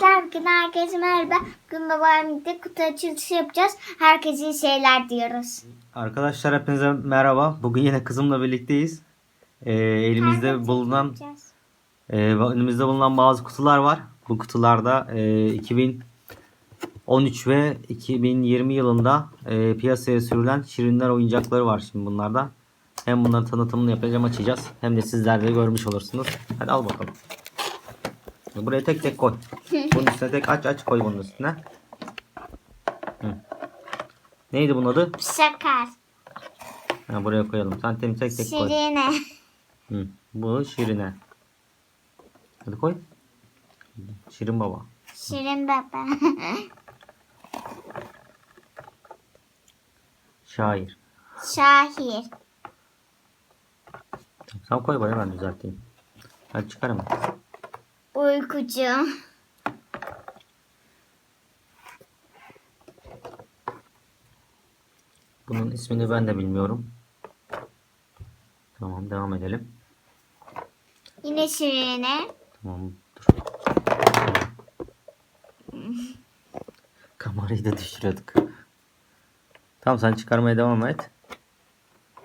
Market'ten herkese merhaba. Bugün babamla kutu açılışı yapacağız. Herkese şeyler diyoruz. Arkadaşlar hepinize merhaba. Bugün yine kızımla birlikteyiz. Ee, elimizde Herkese bulunan e, elimizde bulunan bazı kutular var. Bu kutularda e, 2013 ve 2020 yılında e, piyasaya sürülen şirinler oyuncakları var şimdi bunlarda. Hem bunların tanıtımını yapacağım açacağız. Hem de sizler de görmüş olursunuz. Hadi al bakalım. Buraya tek tek koy. Bunun üstüne tek aç aç koy bunun üstüne. Hı. Neydi bunun adı? Şakar. Ha, buraya koyalım. Sen tem tek tek koy. Şirine. Hı. Bu Şirine. Hadi koy. Şirin baba. Şirin baba. Şair. Şahir. Sen koy bana ben düzelteyim. Hadi çıkar hemen. Uykucu. Bunun ismini ben de bilmiyorum. Tamam devam edelim. Yine şirine. Tamam dur. Kamerayı da düşürüyorduk. Tamam sen çıkarmaya devam et.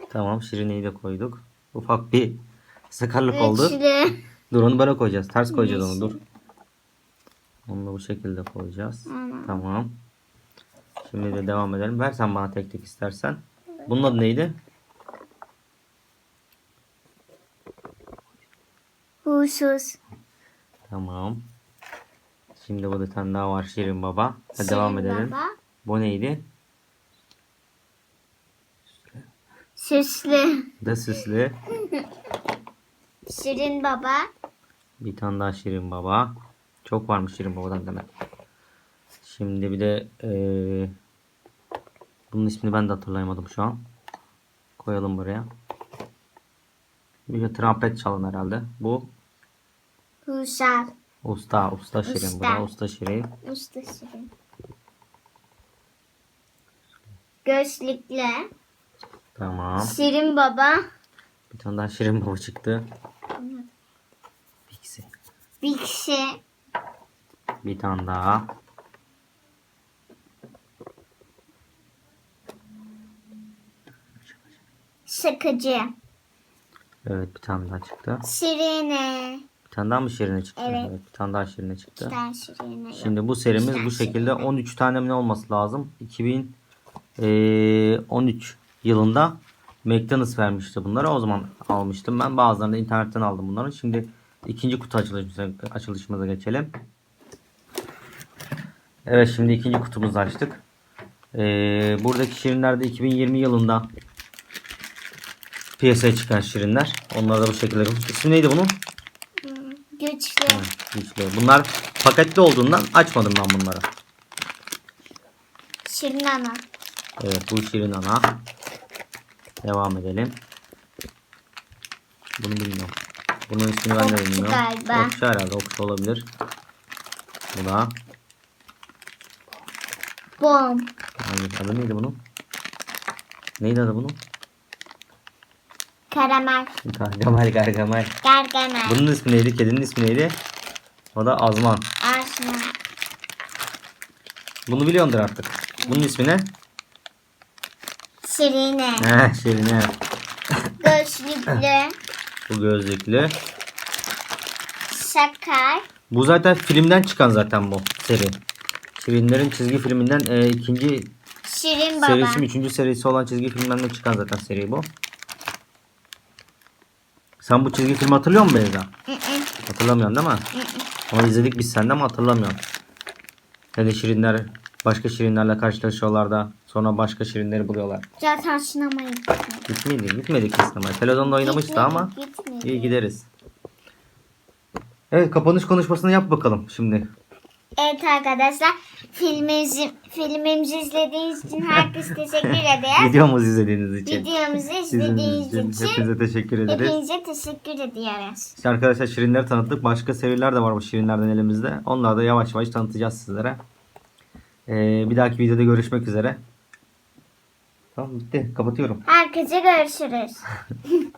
Tamam Şirine'yi de koyduk. Ufak bir sakarlık oldu. Dur onu böyle koyacağız. Ters koyacağız onu dur. Onu da bu şekilde koyacağız. Aynen. Tamam. Şimdi de devam edelim. Ver sen bana tek tek istersen. Bunun adı neydi? Huysuz. Tamam. Şimdi burada bir tane daha var Şirin Baba. Hadi devam Şirin edelim. Baba. Bu neydi? Süslü. Da süslü. Şirin baba. Bir tane daha Şirin Baba. Çok varmış Şirin Baba'dan demek. Şimdi bir de eee, bunun ismini ben de hatırlayamadım şu an. Koyalım buraya. Bir de trompet çalın herhalde. Bu Huşar. usta. Usta Şirin. Bu da Usta. usta Şirin. Usta Şirin. Gözlükle. Tamam. Şirin baba. Bir tane daha Şirin Baba çıktı. Pixie. Bikşi. Bir tane daha. Şakacı. Evet bir tane daha çıktı. Şirine. Bir tane daha mı Şirin'e çıktı? Evet. bir tane daha Şirin'e çıktı. İki tane şirine. Şimdi bu serimiz bu şekilde 13 tane mi ne olması lazım? 2013 yılında McDonald's vermişti bunları. O zaman almıştım ben. Bazılarını da internetten aldım bunları. Şimdi ikinci kutu açılışımıza, açılışımıza geçelim. Evet şimdi ikinci kutumuzu açtık. Ee, buradaki şirinler de 2020 yılında piyasaya çıkan şirinler. Onları da bu şekilde. İsmi neydi bunun? Güçlü. Güçlü. Bunlar paketli olduğundan açmadım ben bunları. Şirin ana. Evet bu şirin ana. Devam edelim. Bunu bilmiyorum. Bunun ismini ben de Okçu bilmiyorum. galiba. Okçu herhalde. Okçu olabilir. Bu da. Bom. Hayır, adı neydi bunun? Neydi adı bunun? Karamel. Gargamel Gargamel. Gargamel. Bunun ismi neydi? Kedinin ismi neydi? O da Azman. Arslan. Bunu biliyordur artık. Bunun ismi ne? Şirine. Heh, Şirine. Gözlüklü. Bu gözlüklü. Şakar. Bu zaten filmden çıkan zaten bu seri. Şirinlerin çizgi filminden e, ikinci Şirin baba. serisi mi üçüncü serisi olan çizgi filmden de çıkan zaten seri bu. Sen bu çizgi filmi hatırlıyor musun Beyza? Hatırlamıyorsun değil mi? Onu izledik biz senden ama hatırlamıyorum. Ne de şirinler başka şirinlerle karşılaşıyorlar da sonra başka şirinleri buluyorlar. Zaten sinemaya gitmedik. Gitmedik, gitmedik biz sinemaya. Televizyonda oynamıştı ama Gitmedik. iyi gideriz. Evet kapanış konuşmasını yap bakalım şimdi. Evet arkadaşlar filmimizi, filmimizi izlediğiniz için herkese teşekkür ederiz. Videomuzu izlediğiniz için. Videomuzu İzlediğiniz izlediğiniz için hepinize teşekkür ederiz. hepinize teşekkür ediyoruz. İşte arkadaşlar şirinleri tanıttık. Başka seriler de var bu şirinlerden elimizde. Onları da yavaş yavaş tanıtacağız sizlere. Ee, bir dahaki videoda görüşmek üzere. Tamam bitti. Kapatıyorum. Herkese görüşürüz.